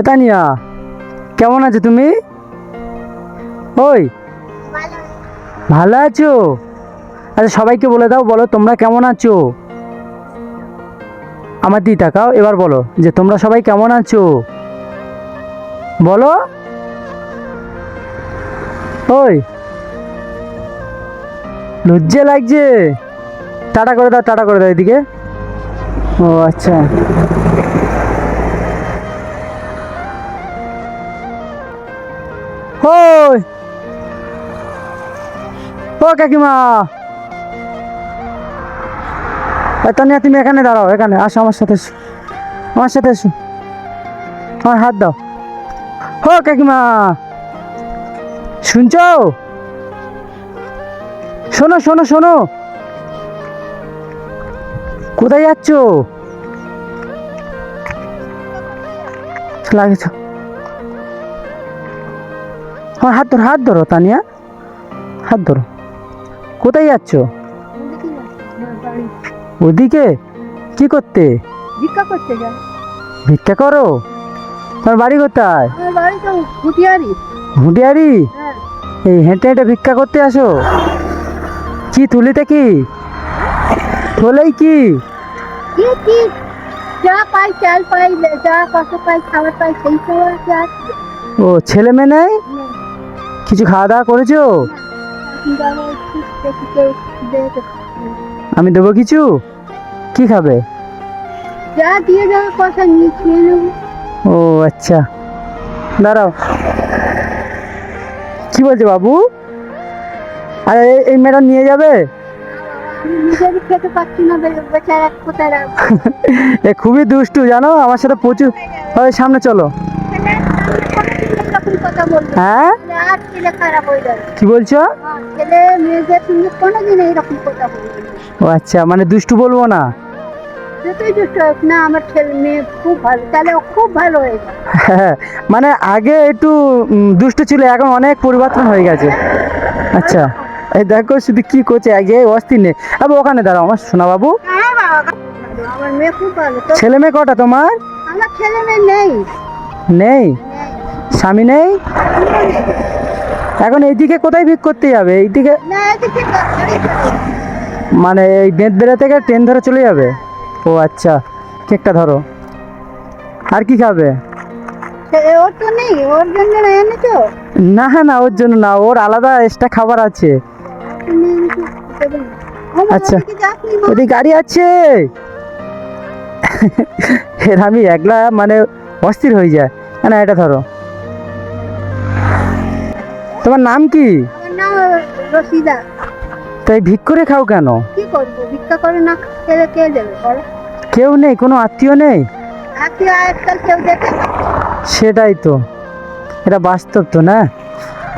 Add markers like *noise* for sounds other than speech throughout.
তানিয়া, কেমন আছো তুমি? ওই, ভালো আছো? আচ্ছা সবাইকে বলে দাও, বলো তোমরা কেমন আছো? আমার দিকে তাকাও, এবার বলো যে তোমরা সবাই কেমন আছো? বলো। ওই, লজ্জে লাগছে। টাটা করে দাও, টাটা করে দাও এদিকে। ও আচ্ছা। ওই ও কাকিমা। এ, তানিয়া তুমি এখানে দাঁড়াও এখানে। আসো আমার সাথে এসো। আমার সাথে এসো। আমার হাত দাও। ও কাকিমা। শুনছো? শোনো শোনো শোনো। কোথায় যাচ্ছ? লাগেছ। আমার হাত ধরো হাত ধরো তানিয়া। হাত ধরো। কোথায় যাচ্ছ? ওদিকে? কি করতে? ভিক্ষা করতে যাই। ভিক্ষা করো? তোমার বাড়ি কোথায়? বাড়ি তো ফুটিয়ারি হুঁটিয়ারি হ্যাঁ। এই হেঁটে হেঁটে ভিক্ষা করতে আসো? কি তুলিতে কি? তোলেই কি? কি কি? যা পাই চাল পাই যা কত পাই খাবার পাই সেই সময় ও ছেলে মেয়ে নেই? কিছু খাওয়া দাওয়া করেছ? আমি দেবো কিছু? কি খাবে? যা দিয়ে যাবে কথা নিয়ে খেয়ে নেব। ও আচ্ছা। দাঁড়াও। কি বলছে বাবু? আরে এই- ম্যাডাম নিয়ে যাবে? এ খুবই দুষ্টু জানো? আমার সাথে প্রচুর সামনে চলো। কথা বলবে হ্যাঁ? আর ছেলে খারাপ হয়ে যাবে কি বলছো? ছেলে মেয়েদের সঙ্গে কোনোদিন এইরকম কথা বলবে ও আচ্ছা মানে দুষ্টু বলব না? যতই দুষ্ট হোক না আমার ছেলে মেয়ে খুব ভালো। তাহলে ও খুব ভালো হয়ে যাবে। *laughs* মানে আগে একটু দুষ্টু ছিল এখন অনেক পরিবর্তন হয়ে গেছে। আচ্ছা এই দেখো শুধু কি করছে এক জায়গায় অস্থির নেই। আবার ওখানে দাঁড়াও আমার সোনা বাবু হ্যাঁ ছেলে মেয়ে কটা তোমার? আমার ছেলে মেয়ে নেই। নেই? স্বামী নেই? এখন এইদিকে কোথায় ভিক করতে যাবে? এইদিকে। মানে এই বেঁধ বেড়া থেকে ট্রেন ধরে চলে যাবে? ও আচ্ছা কেকটা ধরো। আর কি খাবে? না না ওর জন্য না ওর আলাদা এক্সট্রা খাবার আছে। আচ্ছা। ওদিকে গাড়ি আছে। *laughs* এর আমি একলা মানে অস্থির হয়ে যায়। না, না এটা ধরো। তোমার নাম কি? তাই ভিক করে খাও কেন? কি করব? ভিক্ষা করে না খেলে কে দেবে বলো? কেউ নেই? কোনো আত্মীয় নেই? আজকে আজকাল কেউ দেখে না। সেটাই তো। এটা বাস্তব তো না?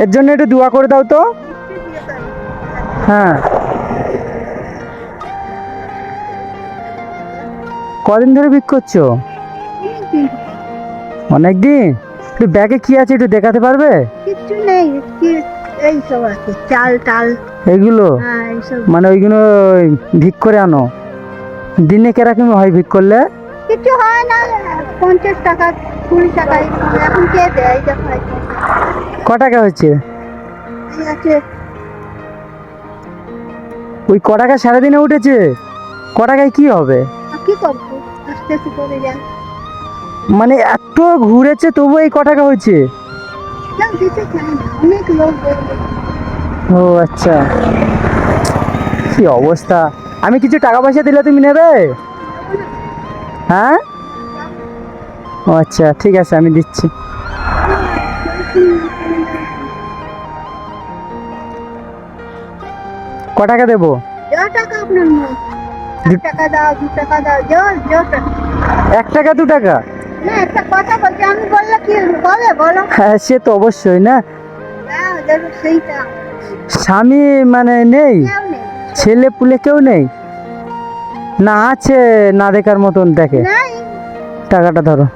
এর জন্য একটু দোয়া করে দাও তো। হ্যাঁ। কদিন ধরে ভিক করছ? অনেকদিন। অনেক দিন? একটু ব্যাগে কি আছে একটু দেখাতে পারবে? কিচ্ছু নেই কি এই সব আছে চাল টাল এগুলো হ্যাঁ মানে ওইগুলো ওই ভিক করে আনো। দিনে কেরকম হয় ভিক করলে? কিছু হয় না পঞ্চাশ টাকা কুড়ি টাকা এখন কে দেয়? এই দেখো এই ক টাকা হচ্ছে ওই ক টাকা সারাদিনে উঠেছে? ক টাকায় কি হবে? কি করব? আস্তে আস্তে করে যান মানে এত ঘুরেছে তবু এই ক টাকা হয়েছে? ও আচ্ছা। কি অবস্থা? আমি কিছু টাকা পয়সা দিলে তুমি নেবে? হ্যাঁ? ও আচ্ছা ঠিক আছে আমি দিচ্ছি। ক টাকা দেবো? এক টাকা দু টাকা। এক টাকা দু টাকা? না একটা কথা বলছি আমি বললে কি বলে বলো? হ্যাঁ সে তো অবশ্যই না? হ্যাঁ স্বামী মানে নেই? ছেলে পুলে কেউ নেই? না আছে না দেখার মতন দেখে। টাকাটা ধরো।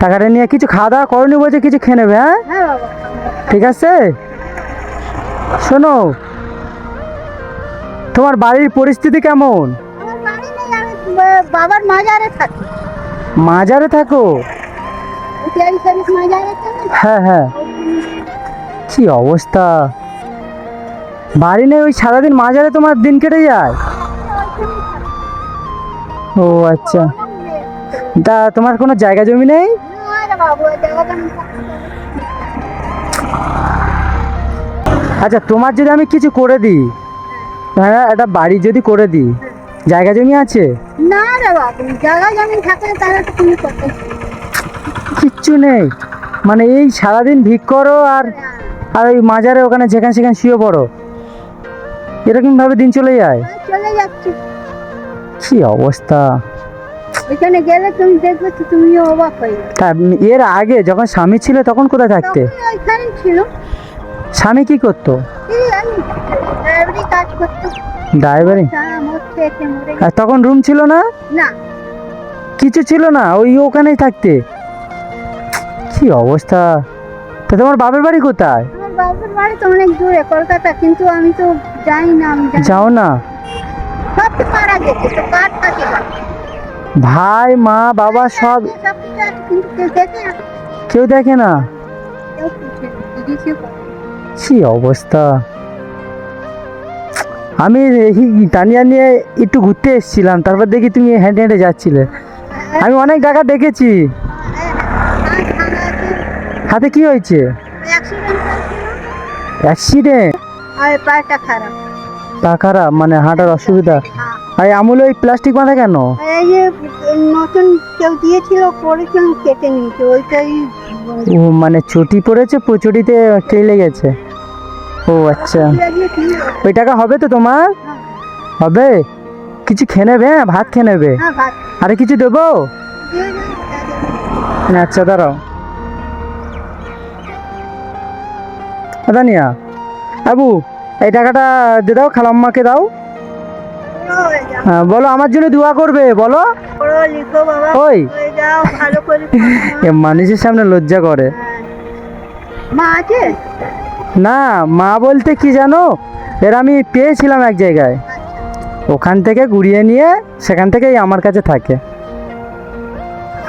টাকাটা নিয়ে কিছু খাওয়া দাওয়া করনি বলছে কিছু খেয়ে নেবে হ্যাঁ? হ্যাঁ ঠিক আছে? শোনো তোমার বাড়ির পরিস্থিতি কেমন? বাবার মাজারে থাকি। মাজারে থাকো। হ্যাঁ হ্যাঁ। কি অবস্থা? বাড়ি নেই, ওই সারাদিন মাজারে তোমার দিন কেটে যায়? ও আচ্ছা। তা তোমার কোনো জায়গা জমি নেই। আচ্ছা তোমার যদি আমি কিছু করে দিই হ্যাঁ একটা বাড়ি যদি করে দিই জায়গা জমি আছে? না রে বাবু জায়গা জমি থাকলে তাহলে তো তুমি করতে কিচ্ছু নেই। মানে এই সারাদিন ভিক করো আর আর ওই মাজারে ওখানে যেখানে সেখানে শুয়ে পড়ো। এরকম ভাবে দিন চলে যায়? চলে যাচ্ছি। কি অবস্থা? ওইখানে গেলে তুমি দেখবে তো তুমিও অবাক হয়ে যাবে। এর আগে যখন স্বামী ছিল তখন কোথায় থাকতে? তখন ওইখানেই ছিল। স্বামী কি করতো? ড্রাইভারি কাজ করতো। ড্রাইভারি মরে আর তখন রুম ছিল না? না। কিছু ছিল না? ওই ওখানেই থাকতে? কি অবস্থা? তা তোমার বাপের বাড়ি কোথায়? আমার বাবার বাড়ি তো অনেক দূরে কলকাতা কিন্তু আমি তো যাই না আমি যাও না? সব তো মারা গেছে তো কার থাকে না? ভাই মা বাবা সব সব কিছু আছে কিন্তু কেউ দেখে না। কেউ দেখে না? কেউ পুছে না করে না। কি অবস্থা? আমি তানিয়া নিয়ে একটু ঘুরতে এসেছিলাম তারপর দেখি তুমি হেঁটে হেঁটে যাচ্ছিলে। আমি অনেক জায়গা দেখেছি। হাতে কি হয়েছে? অ্যাক্সিডেন্ট? পা খারাপ মানে হাঁটার অসুবিধা? আর আমুল ওই প্লাস্টিক বাঁধা কেন? নতুন কেউ দিয়েছিল কেটে নিয়েছি ওইটাই ও মানে চটি পড়েছে চটিতে কেলে গেছে ও আচ্ছা। ওই টাকা হবে তো তোমার? হবে? কিছু খেয়ে নেবে হ্যাঁ ভাত খেয়ে নেবে? হ্যাঁ হ্যাঁ, আরে কিছু দেবো? আচ্ছা দাঁড়াও। দানিয়া আবু এই টাকাটা দিয়ে দাও খালাম্মাকে দাও। হয়ে হ্যাঁ, বলো আমার জন্য দোয়া করবে বলো। ওই। হয়ে মানুষের সামনে লজ্জা করে। হ্যাঁ। মা আছে? না, মা বলতে কি জানো? এর আমি পেয়েছিলাম এক জায়গায়। ওখান থেকে ঘুরিয়ে নিয়ে সেখান থেকেই আমার কাছে থাকে।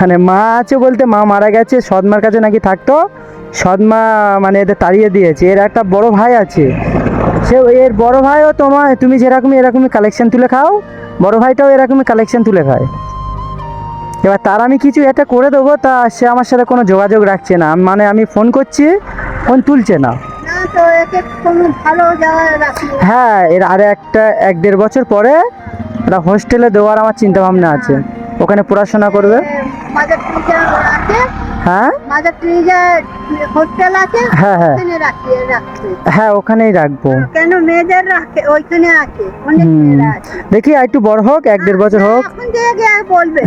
মানে মা আছে বলতে মা মারা গেছে, সৎমার কাছে নাকি থাকতো। সৎমা মানে এদের তাড়িয়ে দিয়েছে। এর একটা বড় ভাই আছে। সে এর বড় ভাইও তোমার, তুমি যেরকমই এরকমই কালেকশন তুলে খাও, বড় ভাইটাও এরকমই কালেকশন তুলে খায়। এবার তার আমি কিছু এটা করে দেবো, তা সে আমার সাথে কোনো যোগাযোগ রাখছে না। মানে আমি ফোন করছি ফোন তুলছে না। না কোনো ভালো জায়গায় রাখি। হ্যাঁ এর আর একটা এক দেড় বছর পরে একটা হোস্টেলে দেওয়ার আমার চিন্তা ভাবনা আছে। ওখানে পড়াশোনা করবে। আছে হ্যাঁ? মাদার ট্রিজা হোস্টেল আছে হ্যাঁ হ্যাঁ। ওখানে রাখি রাখছি। হ্যাঁ ওখানেই রাখব। কেন মেয়েদের রাখে? ওইখানে আছে অনেক মেয়েরা আছে। দেখি আর একটু বড় হোক এক দেড় বছর হোক। এখন থেকে বলবে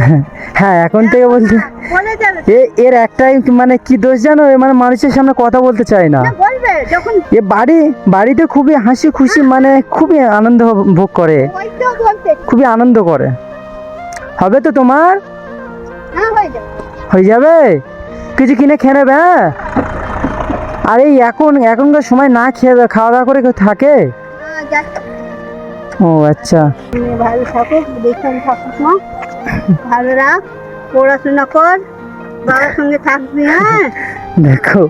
হ্যাঁ এখন থেকে বলছি। বলে যাবে। এর একটাই মানে কি দোষ জানো? মানে মানুষের সামনে কথা বলতে চায় না। বলবে যখন এ বাড়ি বাড়িতে খুবই হাসি খুশি মানে খুবই আনন্দ ভোগ করে। খুবই আনন্দ করে। হবে তো তোমার? হ্যাঁ হয়ে যাবে। হয়ে যাবে? কিছু কিনে খেয়ে নেবে হ্যাঁ? আর এই এখন এখনকার সময় না খেয়ে খাওয়া দাওয়া করে কেউ থাকে? ও আচ্ছা। ভালো থাকুক দেখুন থাকুক ভালো রাখ পড়াশোনা কর বাবার সঙ্গে থাকবি হ্যাঁ? দেখো।